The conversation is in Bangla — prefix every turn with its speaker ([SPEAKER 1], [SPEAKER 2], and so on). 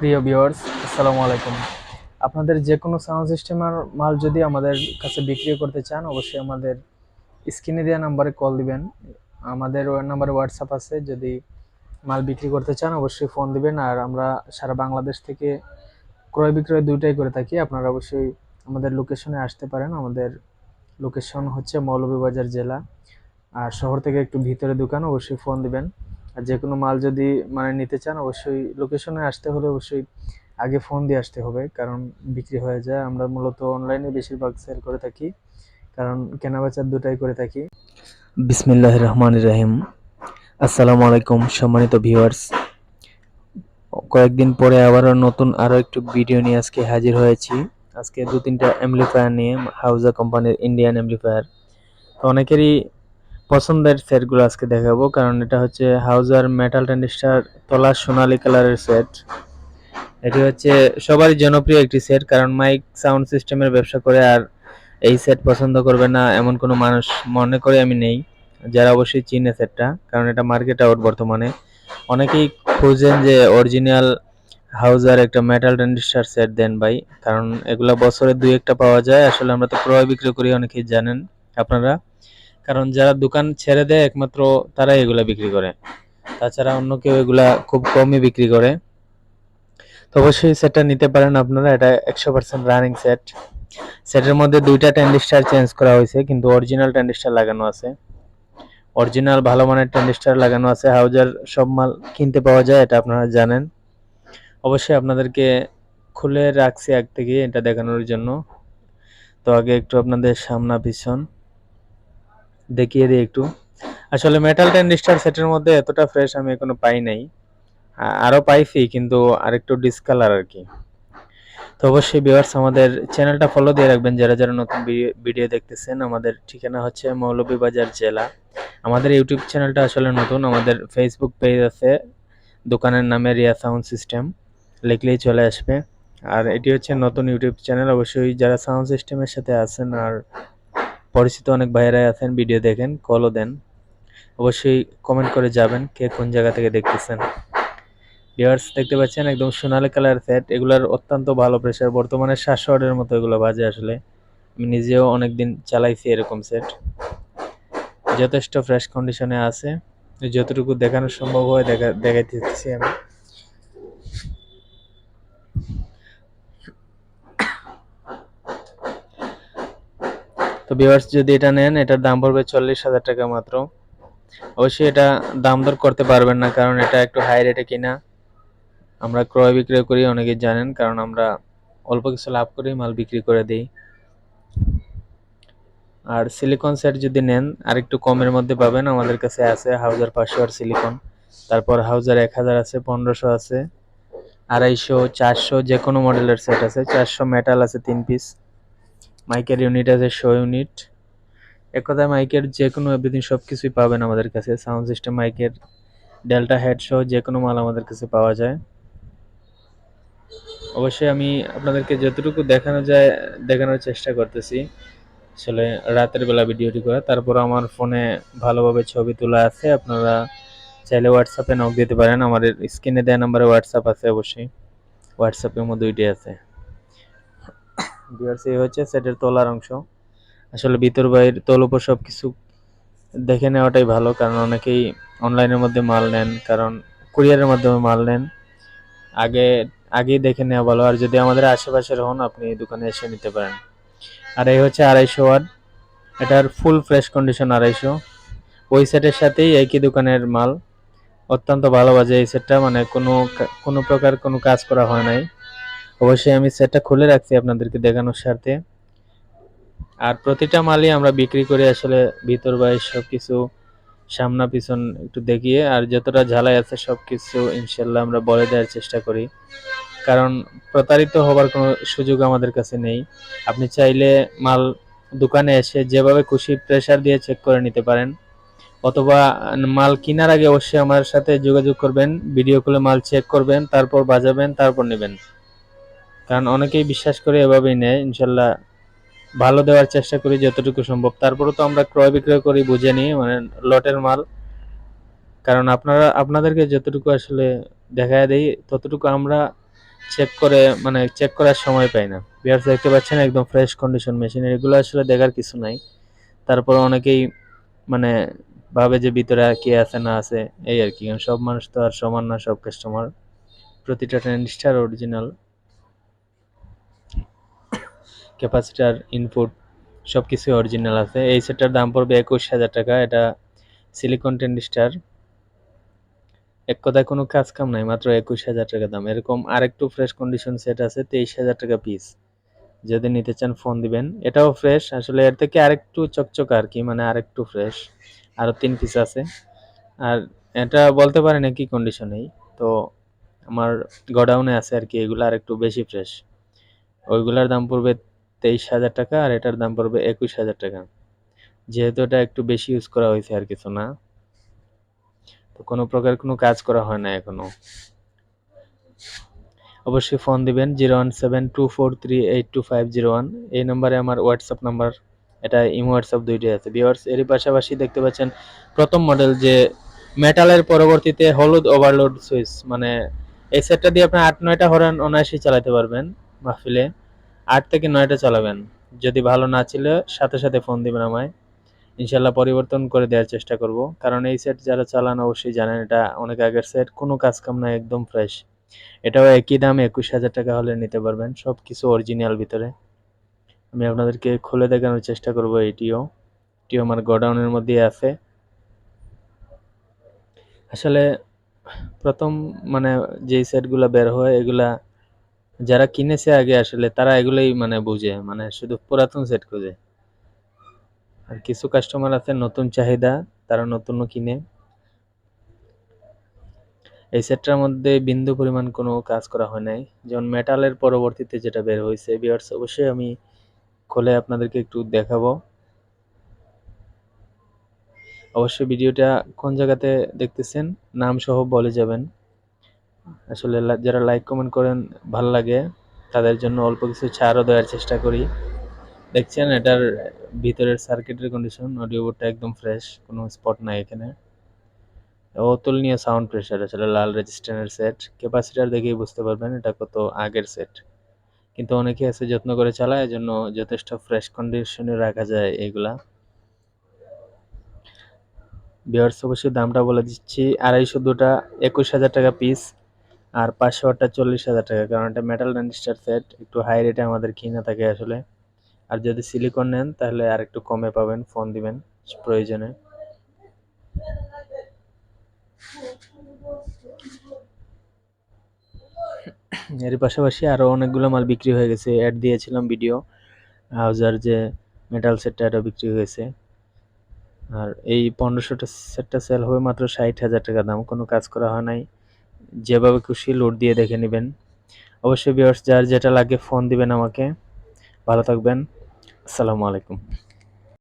[SPEAKER 1] প্রিয় ভিউয়ার্স, আসসালামু আলাইকুম। আপনাদের যে কোনো সাউন্ড সিস্টেমের মাল যদি আমাদের কাছে বিক্রি করতে চান, অবশ্যই আমাদের স্ক্রিনে দেওয়া নাম্বারে কল দিবেন। আমাদের নাম্বারে হোয়াটসঅ্যাপ আছে, যদি মাল বিক্রি করতে চান, অবশ্যই ফোন দিবেন। আর আমরা সারা বাংলাদেশ থেকে ক্রয় বিক্রয় দুইটাই করে থাকি। আপনারা অবশ্যই আমাদের লোকেশনে আসতে পারেন। আমাদের লোকেশন হচ্ছে মৌলভীবাজার জেলা। আর শহর থেকে একটু ভিতরে দোকান, অবশ্যই ফোন দিবেন। আর যে কোনো মাল যদি মানে নিতে চান, অবশ্যই লোকেশনে আসতে হলে অবশ্যই আগে ফোন দিয়ে আসতে হবে। কারণ বিক্রি হয়ে যায়। আমরা মূলত অনলাইনে বেশিরভাগ সেল করে থাকি। কারণ কেনাবেচার দুটাই করে থাকি। বিসমিল্লাহ রহমান রাহিম। আসসালামু আলাইকুম, সম্মানিত ভিউয়ার্স কয়েকদিন পরে আবারও নতুন আরও একটু ভিডিও নিয়ে আজকে হাজির হয়েছি। আজকে দু তিনটা অ্যাম্পলিফায়ার নিয়ে হাউজা কোম্পানির ইন্ডিয়ান অ্যাম্পলিফায়ার তো অনেকেরই পছন্দের সেটগুলো আজকে দেখাবো, কারণ এটা হচ্ছে হাউজার মেটাল ট্যান্ডিস্টার তলা সোনালি কালারের সেট। এটি হচ্ছে সবারই জনপ্রিয় একটি সেট, কারণ মাইক সাউন্ড সিস্টেমের ব্যবসা করে আর এই সেট পছন্দ করবে না এমন কোনো মানুষ মনে করে আমি নেই, যারা অবশ্যই চিনে সেটটা, কারণ এটা মার্কেট আউট বর্তমানে। অনেকেই খুঁজেন যে অরিজিনাল হাউজার একটা মেটাল ট্যান্ডিস্টার সেট দেন ভাই, কারণ এগুলা বছরে দুই একটা পাওয়া যায়। আসলে আমরা তো ক্রয় বিক্রয় করি, অনেকেই জানেন। আপনারা? কারণ যারা দোকান ছেড়ে দেয় একমাত্র তারাই এগুলা বিক্রি করে। তাছাড়া অন্য কেউ এগুলা খুব কমই বিক্রি করে। তো অবশ্যই সেটটা নিতে পারেন আপনারা, এটা একশো পার্সেন্ট রানিং সেট সেটের মধ্যে দুইটা ট্যান্ডিস্টার চেঞ্জ করা হয়েছে, কিন্তু অরিজিনাল ট্যান্ডিস্টার লাগানো আছে। অরিজিনাল ভালো মানের ট্যান্ডিস্টার লাগানো আছে, হাউজার সব মাল কিনতে পাওয়া যায়, এটা আপনারা জানেন। অবশ্যই আপনাদেরকে খুলে রাখছি এক থেকে এটা দেখানোর জন্য। তো আগে একটু আপনাদের সামনা পিছন দেখিয়ে দিই একটু। আসলে মেটাল ট্যান্ডিস্টার সেটের মধ্যে এতটা ফ্রেশ আমি এখনও পাই নাই। আরও আরও পাইছি, কিন্তু আরেকটু ডিসকালার আর কি তো অবশ্যই ভিউয়ার্স আমাদের চ্যানেলটা ফলো দিয়ে রাখবেন। যারা যারা নতুন ভিডিও দেখতেছেন, আমাদের ঠিকানা হচ্ছে মৌলভীবাজার জেলা। আমাদের ইউটিউব চ্যানেলটা আসলে নতুন, আমাদের ফেসবুক পেজ আছে, দোকানের নামে রিয়া সাউন্ড সিস্টেম লিখলেই চলে আসবে। আর এটি হচ্ছে নতুন ইউটিউব চ্যানেল অবশ্যই যারা সাউন্ড সিস্টেমের সাথে আছেন আর পরিচিত অনেক ভাইয়েরাই আছেন, ভিডিও দেখেন কলও দেন। অবশ্যই কমেন্ট করে যাবেন কে কোন জায়গা থেকে দেখতেছেন। ভিউয়ার্স দেখতে পাচ্ছেন একদম সোনালী কালার সেট এগুলার অত্যন্ত ভালো প্রেশার বর্তমানে ওয়াটের মতো এগুলো বাজে আসলে। আমি নিজেও অনেকদিন চালাইছি এরকম সেট যথেষ্ট ফ্রেশ কন্ডিশনে আছে। যতটুকু দেখানো সম্ভব হয় দেখা দেখাইতেছি আমি। তো ভিউয়ার্স যদি এটা নেন, এটার দাম পড়বে চল্লিশ হাজার টাকা মাত্র। অবশ্যই এটা দাম দর করতে পারবেন না, কারণ এটা একটু হাই রেটে কিনা। আমরা ক্রয় বিক্রয় করি, অনেকেই জানেন, কারণ আমরা অল্প কিছু লাভ করেই মাল বিক্রি করে দিই। আর সিলিকন সেট যদি নেন আর একটু কমের মধ্যে পাবেন। আমাদের কাছে আছে হাউজার পাঁচশো আর সিলিকন তারপর হাউজার এক হাজার আছে, পনেরোশো আছে, আড়াইশো, চারশো যে কোনো মডেলের সেট আছে, চারশো মেটাল আছে তিন পিস মাইকের ইউনিট আছে শো ইউনিট এক কথায় মাইকের যে কোনো এভরিথিং সব কিছুই পাবেন আমাদের কাছে। সাউন্ড সিস্টেম মাইকের ডেল্টা হেড সহ যে কোনো মাল আমাদের কাছে পাওয়া যায়। অবশ্যই আমি আপনাদেরকে যতটুকু দেখানো যায়, দেখানোর চেষ্টা করতেছি। আসলে রাতের বেলা ভিডিওটি করা। তারপর আমার ফোনে ভালোভাবে ছবি তোলা আছে। আপনারা চাইলে হোয়াটসঅ্যাপে নক দিতে পারেন। আমাদের স্ক্রিনে দেওয়া নাম্বারে হোয়াটসঅ্যাপ আছে অবশ্যই। হোয়াটসঅ্যাপের মধ্যে দুইটি আছে। ভিউয়ার্স হচ্ছে সেটের তলার অংশ। আসলে ভিতর বাইর তল উপর সব কিছু দেখে নেওয়াটাই ভালো, কারণ অনেকেই অনলাইনের মধ্যে মাল নেন, কারণ কুরিয়ারের মাধ্যমে মাল নেন। আগে, আগেই দেখে নেওয়া ভালো, আর যদি আমাদের আশেপাশের হন, আপনি দোকানে এসে নিতে পারেন। আর এই হচ্ছে আড়াইশো ওয়াট, এটার ফুল ফ্রেশ কন্ডিশন আড়াইশো। ওই সেটের সাথেই একই দোকানের মাল। অত্যন্ত ভালো বাজে এই সেটটা মানে কোনো কোনো প্রকার কোনো কাজ করা হয় নাই। অবশ্যই আমি সেটটা খুলে রাখছি আপনাদেরকে দেখানোর স্বার্থে। আর প্রতিটা মালই আমরা বিক্রি করে আসলে ভিতর বাইরে সব কিছু সামনা পিছন একটু দেখিয়ে, আর যতটা ঝালাই আছে সব কিছু ইনশাল্লাহ আমরা বলে দেওয়ার চেষ্টা করি। কারণ প্রতারিত হবার কোনো সুযোগ আমাদের কাছে নেই। আপনি চাইলে মাল দোকানে এসে যেভাবে খুশি প্রেসার দিয়ে চেক করে নিতে পারেন। অথবা মাল কেনার আগে অবশ্যই আমার সাথে যোগাযোগ করবেন ভিডিও কলে মাল চেক করবেন, তারপর বাজাবেন, তারপর নেবেন। কারণ অনেকেই বিশ্বাস করে এভাবেই নেয়, ইনশাল্লাহ ভালো দেওয়ার চেষ্টা করি যতটুকু সম্ভব। তারপরে তো আমরা ক্রয় বিক্রয় করি বুঝে নিই মানে লটের মাল। কারণ আপনারা, আপনাদেরকে যতটুকু আসলে দেখা দেই, ততটুকু আমরা চেক করে মানে চেক করার সময় পাই না। বিয়ার্স দেখতে পাচ্ছেন একদম ফ্রেশ কন্ডিশন মেশিন এগুলো আসলে দেখার কিছু নাই। তারপর অনেকেই মানে ভাবে যে ভিতরে কি আছে না আছে, এই আর কি। সব মানুষ তো আর সমান না, সব কাস্টমার প্রতিটা ট্রেন্ডিস্টার অরিজিনাল ক্যাপাসিটার ইনপুট সব কিছু অরিজিনাল আছে। এই সেটটার দাম পড়বে একুশ হাজার টাকা। এটা সিলিকন ট্রেন্ডিস্টার এক কথায় কোনো কাজ কাম নাই, মাত্র একুশ হাজার টাকা দাম। এরকম আরেকটু ফ্রেশ কন্ডিশন সেট আছে, তেইশ হাজার টাকা পিস যদি নিতে চান ফোন দিবেন। এটাও ফ্রেশ আসলে এর থেকে আরেকটু চকচক আর কি মানে আরেকটু ফ্রেশ আরও তিন পিস আছে। আর এটা বলতে পারি না কি কন্ডিশনেই তো আমার গোডাউনে আছে আর কি, এগুলো আর একটু বেশি ফ্রেশ ওইগুলার দাম পড়বে তেইশ হাজার টাকা আর এটার দাম পড়বে একুশ হাজার টাকা। যেহেতু এটা একটু বেশি ইউজ করা হয়েছে আর কিছু না, তো কোনো প্রকার কোনো কাজ করা হয় না এখনও। অবশ্যই ফোন দিবেন zero one seven two four three eight two five zero one. এই নম্বরে আমার হোয়াটসঅ্যাপ নাম্বার এটা ইমো হোয়াটসঅ্যাপ দুইটাই আছে। ভিওয়ার্স এরই পাশাপাশি দেখতে পাচ্ছেন প্রথম মডেল যে মেটালের পরবর্তীতে হলুদ ওভারলোড সুইচ মানে এই সেটটা দিয়ে আপনি আট নয়টা হরেন অনায়াসই চালাতে পারবেন মাহফিলে। আট থেকে নয়টা চালাবেন। যদি ভালো না ছিল, সাথে সাথে ফোন দিবেন আমায়। ইনশাল্লাহ পরিবর্তন করে দেওয়ার চেষ্টা করব। কারণ এই সেট যারা চালান, অবশ্যই জানেন এটা অনেক আগের সেট কোনো কাজ কাম না একদম ফ্রেশ এটাও একই দাম, একুশ হাজার টাকা হলে নিতে পারবেন সব কিছু অরিজিনাল ভিতরে। আমি আপনাদেরকে খুলে দেখানোর চেষ্টা করব এটিও এটিও আমার গোডাউনের মধ্যে আছে। আসলে প্রথম মানে যেই সেটগুলো বের হয়, এগুলা যারা কিনেছে আগে আসলে, তারা এগুলোই মানে বুঝে মানে শুধু পুরাতন সেট খুঁজে। আর কিছু কাস্টমার আছে নতুন চাহিদা, তারা নতুনও কিনে। এই সেটটার মধ্যে বিন্দু পরিমাণ কোনো কাজ করা হয় নাই। যেমন মেটালের পরবর্তীতে যেটা বের হয়েছে বিয়ার্স অবশ্যই আমি খুলে আপনাদেরকে একটু দেখাবো। অবশ্যই ভিডিওটা কোন জায়গাতে দেখতেছেন নাম সহ বলে যাবেন। আসলে যারা লাইক কমেন্ট করেন, ভালো লাগে। তাদের জন্য অল্প কিছু ছাড়ও দেওয়ার চেষ্টা করি। দেখছেন, এটার ভিতরের সার্কিটের কন্ডিশন অডিও বোর্ডটা একদম ফ্রেশ কোনো স্পট নাই এখানে। অতুলনীয় সাউন্ড প্রেশার আসলে লাল রেজিস্ট্যান্টের সেট ক্যাপাসিটার দেখেই বুঝতে পারবেন এটা কত আগের সেট কিন্তু অনেকে আছে যত্ন করে চালায়, এজন্য যথেষ্ট ফ্রেশ কন্ডিশনে রাখা যায় এগুলা। বিয়ার্স অবশ্যই দামটা বলে দিচ্ছি। আড়াইশো দুটা, একুশ হাজার টাকা পিস আর পাঁচশো পাঁচশোটা চল্লিশ হাজার টাকা, কারণ এটা মেটাল রেজিস্টার সেট একটু হাই রেটে আমাদের কিনা থাকে আসলে। আর যদি সিলিকন নেন, তাহলে আর একটু কমে পাবেন ফোন দিবেন, প্রয়োজনে। এর পাশাপাশি আরও অনেকগুলো মাল বিক্রি হয়ে গেছে। অ্যাড দিয়েছিলাম ভিডিও হাউজার যে মেটাল সেটটা এটা বিক্রি হয়েছে আর এই পনেরোশোটা সেটটা সেল হবে মাত্র ষাট হাজার টাকা দাম, কোনো কাজ করা হয় নাই। যেভাবে খুশি লোড দিয়ে দেখে নেবেন। অবশ্যই বিয়ার্স যার যেটা লাগে ফোন দিবেন আমাকে। ভালো থাকবেন। আসসালামু আলাইকুম।